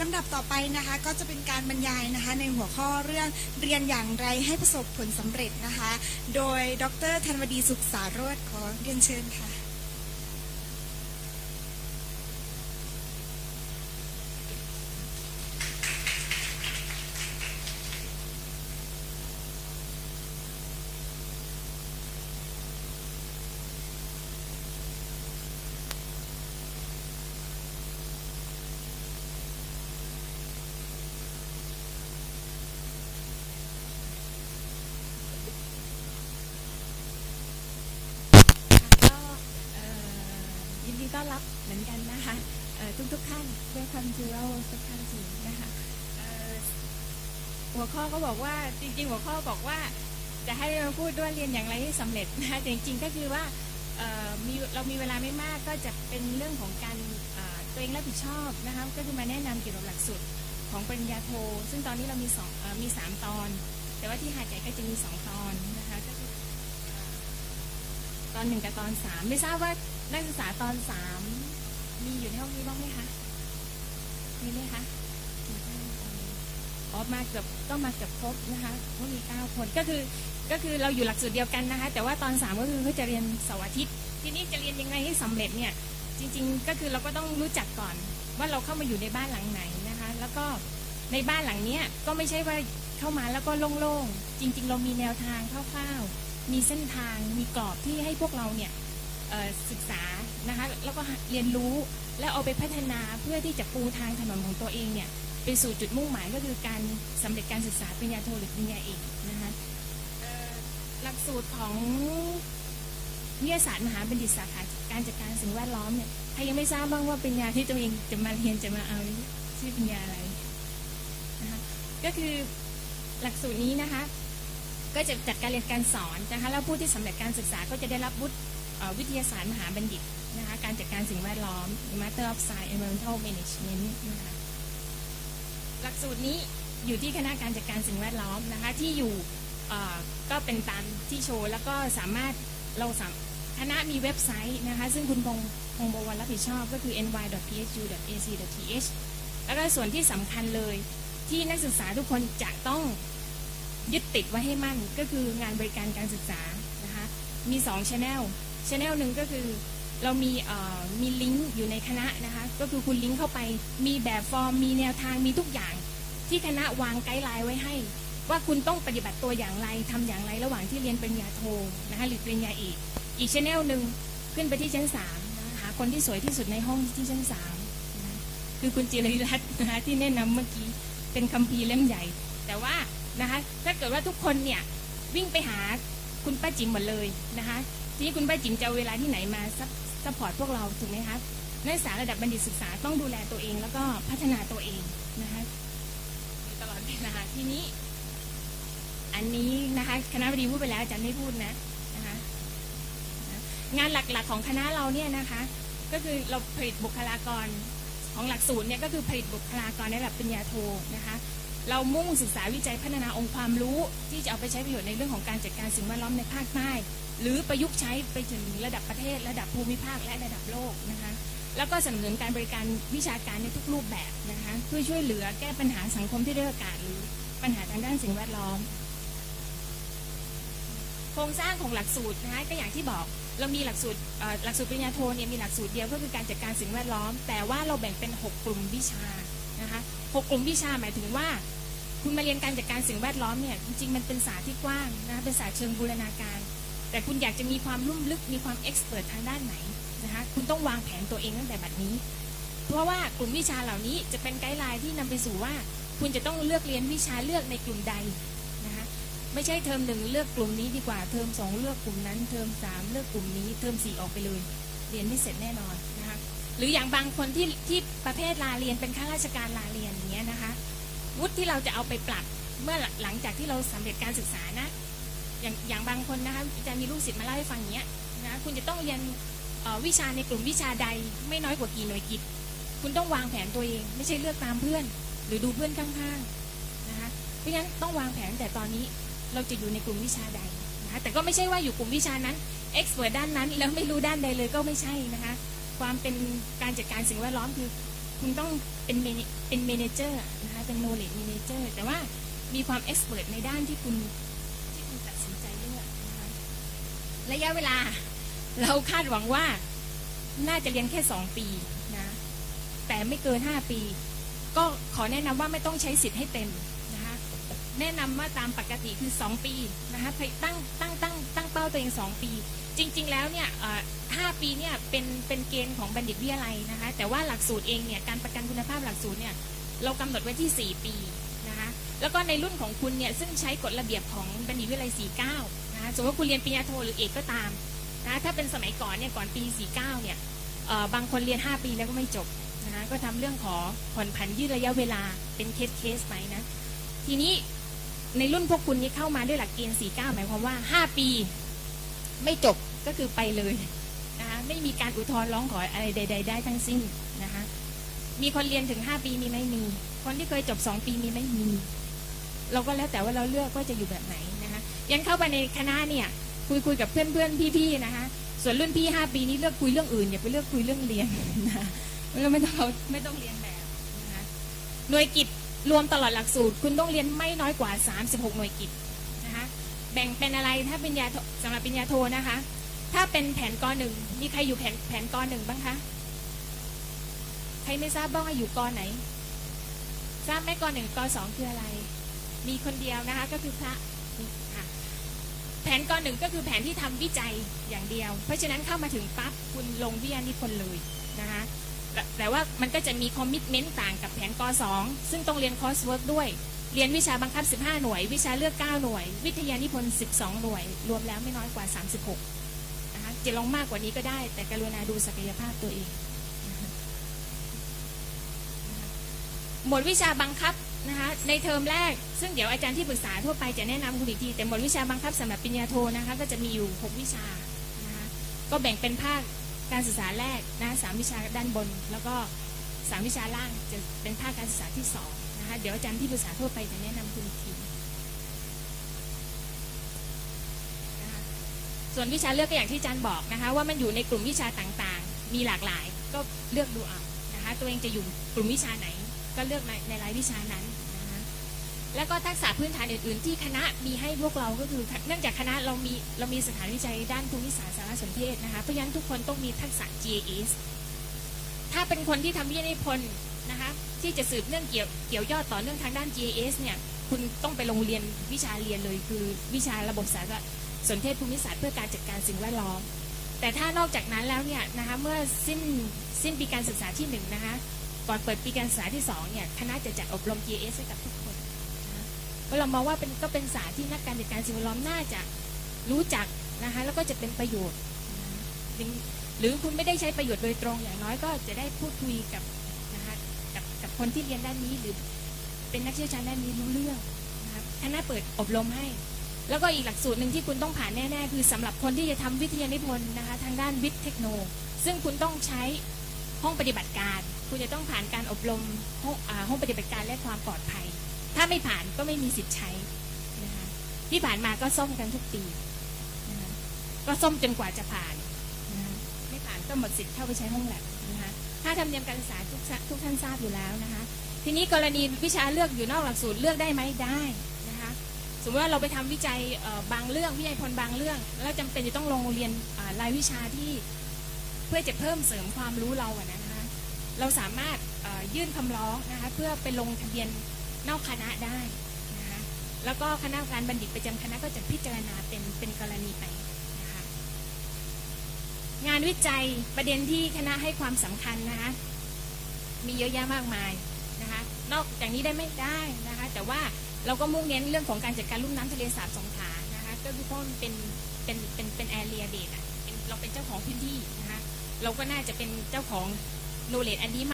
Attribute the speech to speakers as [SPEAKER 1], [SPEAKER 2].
[SPEAKER 1] ลำดับต่อไปนะคะก็จะเป็นการบรรยายนะคะในหัวข้อเรื่องเรียนอย่างไรให้ประสบผลสำเร็จนะคะ โดยดรธันวดีสุขสารธขอเรียนเชิญค่ะ
[SPEAKER 2] ต้อนรับเหมือนกันนะคะเอ่อทุกท่านด้วยความที่เราทุกท่านจรินะคะหัวข้อก็บอกว่าจริง ๆ หัวข้อบอกว่า จะให้เราพูดด้วยเรียนอย่างไรให้สำเร็จนะคะแต่จริงๆก็คือว่าเอ่อมีเรามีเวลาไม่มากก็จะเป็นเรื่องของการตัวเองรับผิดชอบนะคะก็คือมาแนะนำเกี่ยวกับหลักสูตรของปริญญาโท ซึ่งตอนนี้เรามีสองอมีสามตอน แต่ว่าที่หาดใหญ่ก็จะมีสองตอนนะคะก็คือตอนหนึ่งกับตอนสามไม่ทราบว่า นักศึกษาตอนสามมีอยู่ในห้องนี้บ้างไหมคะมีไหมคะมีบ้างอ๋อมาเกือบก็มาเกือบครบนะคะเพรามีเก้าคนก็คือก็คือเราอยู่หลักสูตรเดียวกันนะคะ แต่ว่าตอนสามก็คือเขาจะเรียนเสาร์อาทิตย์ ทีนี้จะเรียนยังไงให้สำเร็จเนี่ยจริง ๆ ก็คือเราก็ต้องรู้จักก่อนว่าเราเข้ามาอยู่ในบ้านหลังไหนนะคะ แล้วก็ในบ้านหลังเนี้ยก็ไม่ใช่ว่าเข้ามาแล้วก็โล่งๆจริง ๆ เรามีแนวทางคร่าวๆมีเส้นทางมีกรอบที่ให้พวกเราเนี่ย ศึกษานะคะแล้วก็เรียนรู้แล้วเอาไปพัฒนาเพื่อที่จะปูทางถนนของตัวเองเนี่ยไปสู่จุดมุ่งหมายก็คือการสำเร็จการศึกษาปริญญาโทหรือปริญญาเอกนะคะหลักสูตรของวิทยาศาสตร์มหาบัณฑิตสาขาการจัดการสิ่งแวดล้อมเนี่ยใครยังไม่ทราบบ้างว่าปริญญาที่ตัวเองจะมาเรียนจะมาเอาชื่อปริญญาอะไรนะคะก็คือหลักสูตรนี้นะคะก็จะจัดการเรียนการสอนนะคะแล้วผู้ที่สำเร็จการศึกษาก็จะได้รับวุฒิ วิทยาศาสตร์มหาบัณฑิตนะคะการจัดการสิ่งแวดล้อม Master of Science Environmental Management นะคะหลักสูตรนี้อยู่ที่คณะการจัดการสิ่งแวดล้อมนะคะที่อยู่ก็เป็นตามที่โชว์ แล้วก็สามารถเราสามคณะมีเว็บไซต์นะคะซึ่งคุณพงพงบวรรับผิดชอบก็คือ ny.psu.ac.th แล้วก็ส่วนที่สำคัญเลยที่นักศึกษาทุกคนจะต้องยึดติดไว้ให้มั่นก็คืองานบริการการศึกษานะคะมี2 channel channel หนึ่งก็คือเรามีมีลิงก์อยู่ในคณะนะคะ ก็คือคุณลิงก์เข้าไปมีแบบฟอร์ม มีแนวทางมีทุกอย่างที่คณะวางไกด์ไลน์ไว้ให้ ว่าคุณต้องปฏิบัติตัวอย่างไรทำอย่างไรระหว่างที่เรียนปริญญาโทนะคะหรือปริญญาเอกอีกชแนลหนึ่งขึ้นไปที่ชั้นสามนะคะหาคนที่สวยที่สุดในห้องที่ชั้นสามนะคือคุณจิริรัตน์นะคะที่แนะนำเมื่อกี้เป็นคัมภีร์เล่มใหญ่ แต่ว่านะคะถ้าเกิดว่าทุกคนเนี่ยวิ่งไปหาคุณป้าจิ๋มหมดเลยนะคะ ทีนี้คุณป้าจิ๋มจะเอาเวลาที่ไหนมาซัพซัพพอร์ตพวกเราถูกไหมคะนักศึกษาระดับบัณฑิตศึกษาต้องดูแลตัวเอง แล้วก็พัฒนาตัวเองนะคะอยู่ตลอดเวลาทีนี้ อันนี้นะคะคณะบดีพูดไปแล้วอาจารย์ไม่พูดนะนะคะนะงานหลักๆของคณะเราเนี่ยนะคะ ก็คือเราผลิตบุคลากรของหลักสูตรเนี่ยก็คือผลิตบุคลากรในระดับปริญญาโทนะคะ เรามุ่งศึกษาวิจัยพัฒนาองค์ความรู้ ที่จะเอาไปใช้ประโยชน์ในเรื่องของการจัดการสิ่งแวดล้อมในภาคใต้หรือประยุกต์ใช้ไปถึงระดับประเทศ ระดับภูมิภาคและระดับโลกนะคะแล้วก็สนับสนุนการบริการวิชาการในทุกรูปแบบนะคะเพื่อช่วยเหลือแก้ปัญหาสังคมที่ได้อยโอกาสหรือปัญหาทางด้านสิ่งแวดล้อม โครงสร้างของหลักสูตรนะคะก็อย่างที่บอกเรามีหลักสูตรหลักสูตรปริญญาโทเนี่ยมีหลักสูตรเดียวก็คือการจัดการสิ่งแวดล้อม แต่ว่าเราแบ่งเป็น 6 กลุ่มวิชานะคะ หกกลุ่มวิชาหมายถึงว่า คุณมาเรียนการจัดการสิ่งแวดล้อมเนี่ยจริงๆมันเป็นศาสตร์ที่กว้างนะคะเป็นศาสตร์เชิงบูรณาการ แต่คุณอยากจะมีความลุ่มลึกมีความเอ็กซ์เพรสทางด้านไหนนะคะคุณต้องวางแผนตัวเองตั้งแต่บัดนี้ เพราะว่ากลุ่มวิชาเหล่านี้จะเป็นไกด์ไลน์ที่นำไปสู่ว่า คุณจะต้องเลือกเรียนวิชาเลือกในกลุ่มใดนะคะไม่ใช่เทอมหนึ่งเลือกกลุ่มนี้ดีกว่าเทอมสองเลือกกลุ่มนั้นเทอมสามเลือกกลุ่มนี้เทอมสี่ออกไปเลย เรียนไม่เสร็จแน่นอนนะ หรืออย่างบางคนที่ที่ประเภทลาเรียนเป็นข้าราชการลาเรียนอย่างเงี้ยนะคะ วุฒิที่เราจะเอาไปปรับเมื่อหลังจากที่เราสำเร็จการศึกษานะ อย่างอย่างบางคนนะคะอาจารย์มีลูกศิษย์มาเล่าให้ฟังเงี้ยนะคุณจะต้องเรียนวิชาในกลุ่มวิชาใดไม่น้อยกว่ากี่หน่วยกิตคุณต้องวางแผนตัวเอง ไม่ใช่เลือกตามเพื่อน หรือดูเพื่อนข้างๆนะคะเพราะฉะนั้นต้องวางแผนแต่ตอนนี้เราจะอยู่ในกลุ่มวิชาใดนะคะแต่ก็ไม่ใช่ว่าอยู่กลุ่มวิชานั้นเอ็กซ์เพรด้านนั้น แล้วไม่รู้ด้านใดเลยก็ไม่ใช่นะคะ ความเป็นการจัดการสิ่งแวดล้อมคือ คุณต้องเป็นเป็นเมนเจอร์นะคะเป็นโนเล e เมนเจอร์แต่ว่ามีความเอ็กซ์เพรสในด้านที่คุณที่คุณตัดสินใจเลือกนะคะระยะเวลาเราคาดหวังว่าน่าจะเรียนแค่สองปีนะแต่ไม่เกินห้าปี ก็ขอแนะนำว่าไม่ต้องใช้สิทธิ์ให้เต็มนะคะแนะนำว่าตามปกติคือ 2 ปีนะคะตั้งตั้งตั้งตั้งเป้าตัวเอง 2 ปี จริง ๆ แล้วเนี่ยห้าปีเนี่ยเป็นเป็นเกณฑ์ของบัณฑิตวิทยาลัยนะคะ แต่ว่าหลักสูตรเองเนี่ยการประกันคุณภาพหลักสูตรเนี่ยเรากำหนดไว้ที่ 4 ปีนะคะ แล้วก็ในรุ่นของคุณเนี่ยซึ่งใช้กฎระเบียบของบัณฑิตวิทยาลัย 49 นะคะสมมติว่าคุณเรียนปริญญาโทหรือเอกก็ตามนะถ้าเป็นสมัยก่อนเนี่ยก่อนปี 49 เนี่ยบางคนเรียน 5 ปีแล้วก็ไม่จบนะคะก็ทำเรื่องขอผ่อนผันยืดระยะเวลาเป็นเคสเคสไปนะ ทีนี้ในรุ่นพวกคุณนี้เข้ามาด้วยหลักเกณฑ์49 หมายความว่า 5 ปี ไม่จบก็คือไปเลยนะคะไม่มีการอุทธรณ์ร้องขออะไรใด ๆ ได้ทั้งสิ้นนะคะมีคนเรียนถึง 5 ปีมีไหม่มี คนที่เคยจบ 2 ปีมีไหม่มี เราก็แล้วแต่ว่าเราเลือกว่าจะอยู่แบบไหนนะคะยันเข้าไปในคณะเนี่ยคุยคุยกับเพื่อนเพื่อนๆพี่ๆนะคะส่วนรุ่นพี่ 5 ปีนี้เลือกคุยเรื่องอื่นอย่าไปเลือกคุยเรื่องเรียนนะคะเราไม่ต้องไม่ต้องเรียนแบบนะคะหน่วยกิจรวมตลอดหลักสูตร คุณต้องเรียนไม่น้อยกว่า 36 หน่วยกิจ แบ่งเป็นอะไรถ้าเป็นยาสำหรับปริญญาโทนะคะ ถ้าเป็นแผนกหนึ่งมีใครอยู่แผนแผนกหนึ่งบ้างคะใครไม่ทราบบ้างว่าอยู่กไหน ทราบไหมกหนึ่งกสองคืออะไร มีคนเดียวนะคะก็คือพระแผนกหนึ่งก็คือแผนที่ทำวิจัยอย่างเดียว เพราะฉะนั้นเข้ามาถึงปั๊บคุณลงวิทยานิพนธ์เลยนะคะแต่ว่ามันก็จะมีคอมมิชเมนต์ต่างกับแผนก2ซึ่งต้องเรียนคอร์สเวิร์กด้วย เรียนวิชาบังคับ 15 หน่วย วิชาเลือก 9 หน่วย วิทยานิพนธ์ 12 หน่วย รวมแล้วไม่น้อยกว่า 36 นะคะจะลองมากกว่านี้ก็ได้ แต่กรุณาดูศักยภาพตัวเอง หมวดวิชาบังคับนะคะในเทอมแรก ซึ่งเดี๋ยวอาจารย์ที่ปรึกษาทั่วไปจะแนะนำคุณอีกที แต่หมวดวิชาบังคับสำหรับปริญญาโทนะคะก็จะมีอยู่ 6 วิชานะคะก็แบ่งเป็นภาคการศึกษาแรกนะสามวิชาด้านบน แล้วก็สามวิชาล่างจะเป็นภาคการศึกษาที่สอง นะคะเดี๋ยวอาจารย์ที่ปรึกษาทั่วไปจะแนะนำคุณทีนะคะส่วนวิชาเลือกก็อย่างที่อาจารย์บอกนะคะ ว่ามันอยู่ในกลุ่มวิชาต่างๆ มีหลากหลายก็เลือกดูเอานะคะ ตัวเองจะอยู่กลุ่มวิชาไหน ก็เลือกในในรายวิชานั้นนะคะแล้วก็ทักษะพื้นฐานอื่นๆ ที่คณะมีให้พวกเราก็คือเนื่องจากคณะเรามีเรามีสถานวิจัยด้านภูมิศาสตร์สารสนเทศนะคะเพราะฉะนั้นทุกคนต้องมีทักษะ GIS ถ้าเป็นคนที่ทำวิทยานิพนธ์นะคะ ที่จะสืบเนื่องเกี่ยวเกี่ยวยอดต่อเนื่องทางด้าน GIS เนี่ยคุณต้องไปโรงเรียนวิชาเรียนเลย คือวิชาระบบสารสนเทศภูมิศาสตร์เพื่อการจัดการสิ่งแวดล้อม แต่ถ้านอกจากนั้นแล้วเนี่ยนะคะเมื่อสิ้นสิ้นปีการศึกษาที่หนึ่งนะคะก่อนเปิดปีการศึกษาที่สองเนี่ยคณะจะจัดอบรม GIS ให้กับทุกคนนะเพราะเรามองว่าเป็นก็เป็นศาสตร์ที่นักการจัดการสิ่งแวดล้อมน่าจะรู้จักนะคะแล้วก็จะเป็นประโยชน์นะหรือคุณไม่ได้ใช้ประโยชน์โดยตรงอย่างน้อยก็จะได้พูดคุยกับ คนที่เรียนด้านนี้หรือเป็นนักเชี่ยวชาญด้านนี้รู้เรื่องนะคะคณะเปิดอบรมให้ แล้วก็อีกหลักสูตรหนึ่งที่คุณต้องผ่านแน่ ๆ คือสำหรับคนที่จะทำวิทยานิพนธ์นะคะทางด้านวิทย์เทคโน ซึ่งคุณต้องใช้ห้องปฏิบัติการ คุณจะต้องผ่านการอบรมห้องห้องปฏิบัติการและความปลอดภัย ถ้าไม่ผ่านก็ไม่มีสิทธิ์ใช้นะคะที่ผ่านมาก็ซ่อมกันทุกปีนะคะก็ซ่อมจนกว่าจะผ่านนะคะไม่ผ่านก็หมดสิทธิ์เข้าไปใช้ห้องแลบ คะถ้าธรรมเนียมการศึกษาทุกท่านทุกท่านทราบอยู่แล้วนะคะ ทีนี้กรณีวิชาเลือกอยู่นอกหลักสูตรเลือกได้ไหมได้นะคะ สมมติว่าเราไปทำวิจัยบางเรื่องวิจัยพลบางเรื่อง แล้วจำเป็นจะต้องลงเรียนรายวิชาที่เพื่อจะเพิ่มเสริมความรู้เราอะนะคะ เราสามารถยื่นคำร้องนะคะเพื่อไปลงทะเบียนนอกคณะได้นะคะแล้วก็คณะการบัณฑิตประจำคณะก็จะพิจารณาเป็นเป็นกรณีไป งานวิจัยประเด็นที่คณะให้ความสำคัญนะคะมีเยอะแยะมากมายนะคะนอกจากนี้ได้ไม่ได้นะคะแต่ว่าเราก็มุ่งเน้นเรื่องของการจัดการลุ่มน้ำทะเลสาบสงขลานะคะก็คือเพราะมันเป็นเป็นเป็นเป็นแอเรียเดตอะเป็นเราเป็นเจ้าของพื้นที่นะคะเราก็น่าจะเป็นเจ้าของโนเลดอันนี้